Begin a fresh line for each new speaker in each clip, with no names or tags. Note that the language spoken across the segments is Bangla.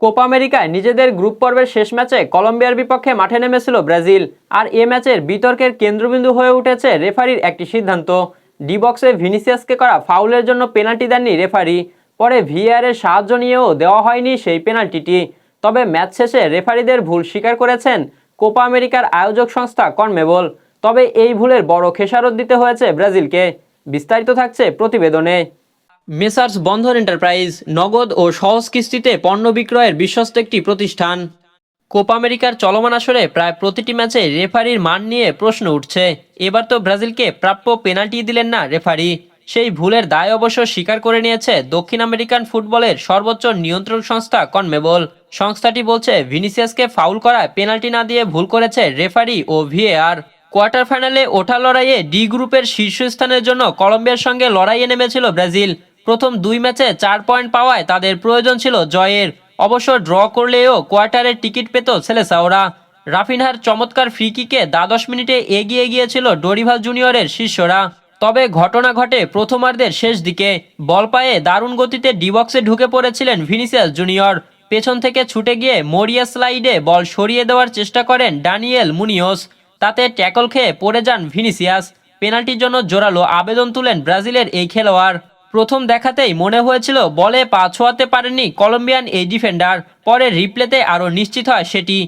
কোপা আমেরিকায় নিজেদের গ্রুপ পর্বের শেষ ম্যাচে কলম্বিয়ার বিপক্ষে মাঠে নেমেছিল ব্রাজিল, আর এ ম্যাচের বিতর্কের কেন্দ্রবিন্দু হয়ে উঠেছে রেফারির একটি সিদ্ধান্ত। ডি বক্সে ভিনিসিয়াসকে করা ফাউলের জন্য পেনাল্টি দেননি রেফারি। পরে ভিআরের সাহায্য নিয়েও দেওয়া হয়নি সেই পেনাল্টিটি। তবে ম্যাচ শেষে রেফারিদের ভুল স্বীকার করেছেন কোপা আমেরিকার আয়োজক সংস্থা কনমেবল। তবে এই ভুলের বড় খেসারত দিতে হয়েছে ব্রাজিলকে। বিস্তারিত থাকছে প্রতিবেদনে। মেসার্স বন্ধন এন্টারপ্রাইজ নগদ ও সহজ কিস্তিতে পণ্য বিক্রয়ের বিশ্বস্ত একটি প্রতিষ্ঠান। কোপা আমেরিকার চলমান আসরে প্রায় প্রতিটি ম্যাচে রেফারির মান নিয়ে প্রশ্ন উঠছে। এবার তো ব্রাজিলকে প্রাপ্য পেনাল্টি দিলেন না রেফারি। সেই ভুলের দায় অবশ্য স্বীকার করে নিয়েছে দক্ষিণ আমেরিকান ফুটবলের সর্বোচ্চ নিয়ন্ত্রক সংস্থা কনমেবল। সংস্থাটি বলছে, ভিনিসিয়াসকে ফাউল করায় পেনাল্টি না দিয়ে ভুল করেছে রেফারি ও ভিএআর। কোয়ার্টার ফাইনালে ওঠা লড়াইয়ে ডি গ্রুপের শীর্ষস্থানের জন্য কলম্বিয়ার সঙ্গে লড়াইয়ে নেমেছিল ব্রাজিল। প্রথম দুই ম্যাচে চার পয়েন্ট পাওয়ায় তাদের প্রয়োজন ছিল জয়ের। অবশ্য ড্র করলেও কোয়ার্টারের টিকিট পেত সেলেসাওরা। রাফিনহার চমৎকার ফ্রি কিকে দ্বাদশ মিনিটে এগিয়ে গিয়েছিল ডোরিভাল জুনিয়রের শিষ্যরা। তবে ঘটনা ঘটে প্রথমার্ধের শেষ দিকে। বল পায়ে দারুণ গতিতে ডিবক্সে ঢুকে পড়েছিলেন ভিনিসিয়াস জুনিয়র। পেছন থেকে ছুটে গিয়ে মরিয়া স্লাইডে বল সরিয়ে দেওয়ার চেষ্টা করেন ড্যানিয়েল মুনিওস তাতে ট্যাকল খেয়ে পড়ে যান ভিনিসিয়াস। পেনাল্টির জন্য জোরালো আবেদন তুলেন ব্রাজিলের এই খেলোয়াড়। প্রথম দেখাতেই মনে হয়েছিল বলে পা ছোঁয়াতে পারেননি কলম্বিয়ান এই ডিফেন্ডার, পরে রিপ্লেতে আরও নিশ্চিত হয় সেটি।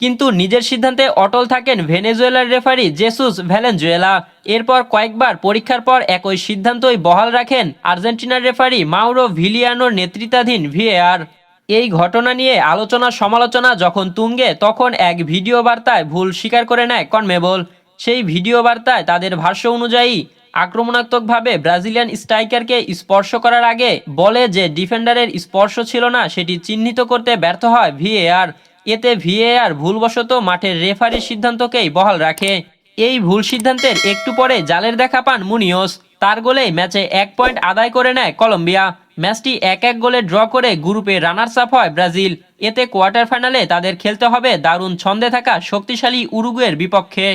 কিন্তু নিজের সিদ্ধান্তে অটল থাকেন ভেনেজুয়েলার রেফারি জেসুস ভ্যালেনজুয়েলা। এরপর কয়েকবার পরীক্ষার পর একই সিদ্ধান্তই বহাল রাখেন আর্জেন্টিনার রেফারি মাউরো ভিলিয়ানোর নেতৃত্বাধীন ভিএআর। এই ঘটনা নিয়ে আলোচনা সমালোচনা যখন তুঙ্গে, তখন এক ভিডিও বার্তায় ভুল স্বীকার করে নেয় কনমেবল। সেই ভিডিও বার্তায় তাদের ভাষ্য অনুযায়ী আক্রমণাত্মকভাবে ব্রাজিলিয়ান স্ট্রাইকারকে স্পর্শ করার আগে বলে যে ডিফেন্ডারের স্পর্শ ছিল না, সেটি চিহ্নিত করতে ব্যর্থ হয় ভিএআর। এতে ভিএআর ভুলবশত মাঠের রেফারির সিদ্ধান্তকেই বহাল রাখে। এই ভুল সিদ্ধান্তের একটু পরে জালের দেখা পান মুনিওস। তার গোলেই ম্যাচে এক পয়েন্ট আদায় করে নেয় কলম্বিয়া। ম্যাচটি এক এক গোলে ড্র করে গ্রুপে রানার্স আপ হয় ব্রাজিল। এতে কোয়ার্টার ফাইনালে তাদের খেলতে হবে দারুণ ছন্দে থাকা শক্তিশালী উরুগুয়ের বিপক্ষে।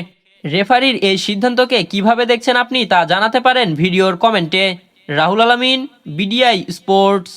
রেফারির এই সিদ্ধান্তকে কীভাবে দেখছেন আপনি তা জানাতে পারেন ভিডিওর কমেন্টে। রাহুল আলামিন, বিডিআই স্পোর্টস।